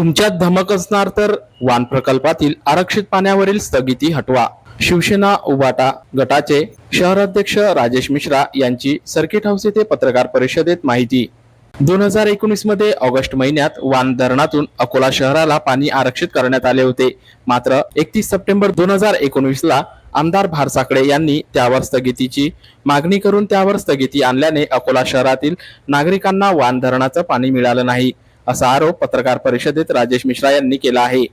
तुमच्यात धमक असणार तर वान प्रकल्पातील आरक्षित पाण्यावरील स्थगिती हटवा. शिवसेना उबाटा गटाचे शहराध्यक्ष राजेश मिश्रा यांची सर्किट हाऊस येथे पत्रकार परिषदेत माहिती. दोन हजार एकोणीसमध्ये ऑगस्ट महिन्यात वान धरणातून अकोला शहराला पाणी आरक्षित करण्यात आले होते. मात्र एकतीस सप्टेंबर दोन हजार एकोणवीस ला आमदार भारसाकडे यांनी त्यावर स्थगितीची मागणी करून त्यावर स्थगिती आणल्याने अकोला शहरातील नागरिकांना वान धरणाचं पाणी मिळालं नाही. असा आरोप पत्रकार परिषदेत राजेश मिश्रा यांनी केला आहे.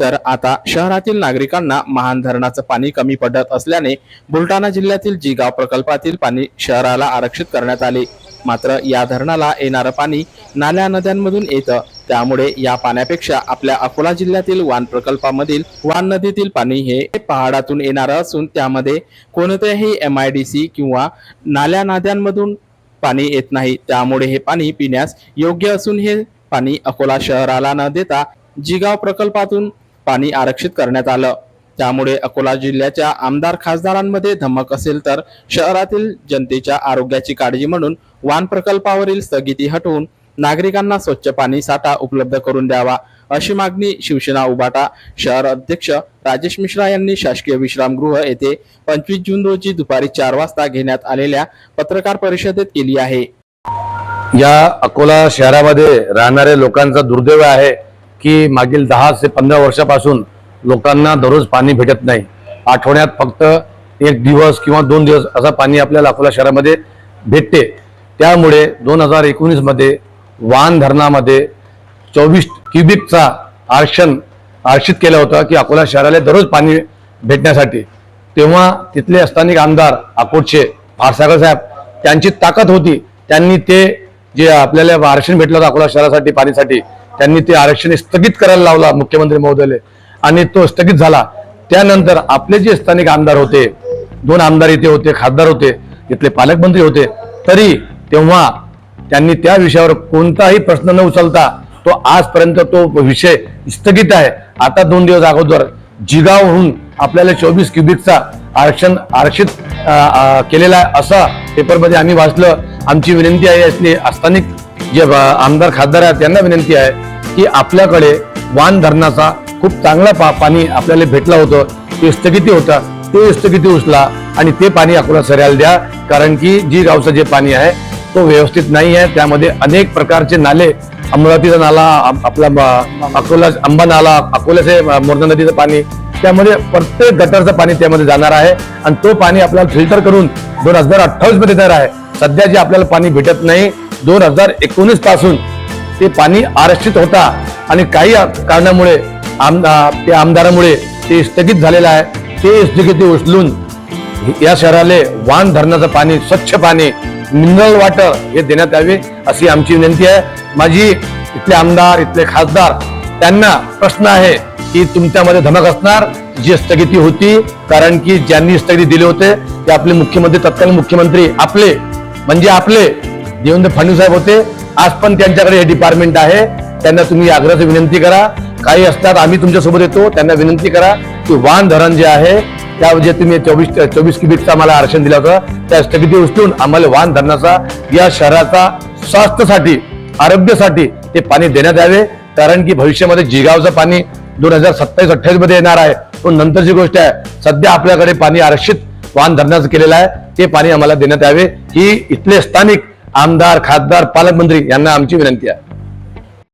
तर आता शहरातील नागरिकांना महान धरणाचं पाणी कमी पडत असल्याने बुलढाणा जिल्ह्यातील जिगाव प्रकल्पातील पाणी शहराला आरक्षित करण्यात आले. मात्र या धरणाला येणारं पाणी नाल्या नद्यांमधून येतं. त्यामुळे या पाण्यापेक्षा आपल्या अकोला जिल्ह्यातील वान प्रकल्पामधील वान नदीतील पाणी हे पहाडातून येणारं असून त्यामध्ये कोणत्याही एम आय डी सी किंवा नाल्या नद्यांमधून पाणी येत नाही. त्यामुळे हे पाणी पिण्यास योग्य असून हे पाणी अकोला शहराला न देता जिगाव प्रकल्पातून पाणी आरक्षित करण्यात आलं. त्यामुळे अकोला जिल्ह्याच्या आमदार खासदारांमध्ये धमक असेल तर शहरातील जनतेच्या आरोग्याची काळजी म्हणून वान प्रकल्पावरील स्थगिती हटवून नागरिकांना स्वच्छ पाणी साठा उपलब्ध करून द्यावा अशी मागणी शिवसेना उबाटा शहर अध्यक्ष राजेश मिश्रा यांनी शासकीय विश्रामगृह येथे पंचवीस जून रोजी दुपारी चार वाजता घेण्यात आलेल्या पत्रकार परिषदेत केली आहे. या अकोला शहरामध्ये राहणाऱ्या लोकांचा दुर्दैव आहे की मागील दहा ते पंधरा वर्षापासून लोकांना दररोज पाणी भेटत नाही. आठवड्यात फक्त एक दिवस किंवा दोन दिवस असं पाणी आपल्याला अकोला शहरामध्ये भेटते. त्यामुळे दोन हजार एकोणीसमध्ये वाहन धरणामध्ये चोवीस क्युबिकचा आरक्षण आरक्षित केलं होतं की अकोला शहराला दररोज पाणी भेटण्यासाठी. तेव्हा तिथले स्थानिक आमदार अकोटचे फारसागर साहेब त्यांची ताकद होती. त्यांनी ते जे आपल्याला आरक्षण भेटलं होतं अकोला शहरासाठी पाणीसाठी त्यांनी ते आरक्षण स्थगित करायला लावला मुख्यमंत्री महोदयले. आणि तो स्थगित झाला. त्यानंतर आपले जे स्थानिक आमदार होते दोन आमदार इथे होते खासदार होते इथले पालकमंत्री होते तरी तेव्हा त्यांनी त्या विषयावर कोणताही प्रश्न न उचलता तो आजपर्यंत तो विषय स्थगित आहे. आता दोन दिवस अगोदर जिगावहून आपल्याला चोवीस क्युबिकचा आरक्षण आरक्षित केलेला आहे. असा पेपरमध्ये आम्ही वाचलं. आमची विनंती आहे असली स्थानिक जे आमदार खासदार आहेत त्यांना विनंती आहे की आपल्याकडे वान धरणाचा खूप चांगला पा पाणी आपल्याला भेटलं होतं. ते स्थगिती होतं. ते स्थगिती उचला आणि ते पाणी अकोला सऱ्याला द्या. कारण की जी गावचं जे पाणी आहे तो व्यवस्थित नाही आहे. त्यामध्ये अनेक प्रकारचे नाले अमरावतीचा नाला आपला अकोला आंबा नाला अकोल्याचे मोरणा नदीचं पाणी त्यामध्ये प्रत्येक गटरचं पाणी त्यामध्ये जाणार आहे. आणि तो पाणी आपल्याला फिल्टर करून दोन हजार अठ्ठावीसमध्ये देणार आहे. सध्या जे आपल्याला पाणी भेटत नाही दोन हजार एकोणीसपासून ते पाणी आरक्षित होता. आणि काही कारणामुळे आम ते आमदारामुळे ते स्थगित झालेलं आहे. ते स्थगिती उचलून या शहराले वाण धरणाचं पाणी स्वच्छ पाणी मिनरल वॉटर हे देण्यात यावे अशी आमची विनंती आहे. माझी इथले आमदार इथले खासदार त्यांना प्रश्न आहे की तुमच्यामध्ये धमक असणार जी स्थगिती होती. कारण की ज्यांनी स्थगिती दिले होते ते आपले मुख्यमंत्री तत्कालीन मुख्यमंत्री आपले म्हणजे आपले देवेंद्र फडणवीस साहेब होते. आज पण त्यांच्याकडे हे डिपार्टमेंट आहे. त्यांना तुम्ही आग्रहाची विनंती करा. काही असतात आम्ही तुमच्यासोबत येतो. त्यांना विनंती करा की वाहन धरण जे आहे त्या जे तुम्ही चोवीस चोवीस क्युबिकचा आम्हाला आरक्षण दिलं होतं त्या स्थगिती उचलून आम्हाला वाहन धरणाचा या शहराचा स्वास्थ्यासाठी आरोग्यासाठी ते पाणी देण्यात यावे. कारण की भविष्यामध्ये जिगावचं पाणी दोन हजार सत्तावीस अठ्ठावीसमध्ये येणार आहे. पण नंतरची गोष्ट आहे सध्या आपल्याकडे पाणी आरक्षित वाहन धरणाचं केलेलं आहे. ते पाणी आम्हाला देण्यात यावे. ही इथले स्थानिक आमदार खासदार पालकमंत्री यांना आमची विनंती आहे.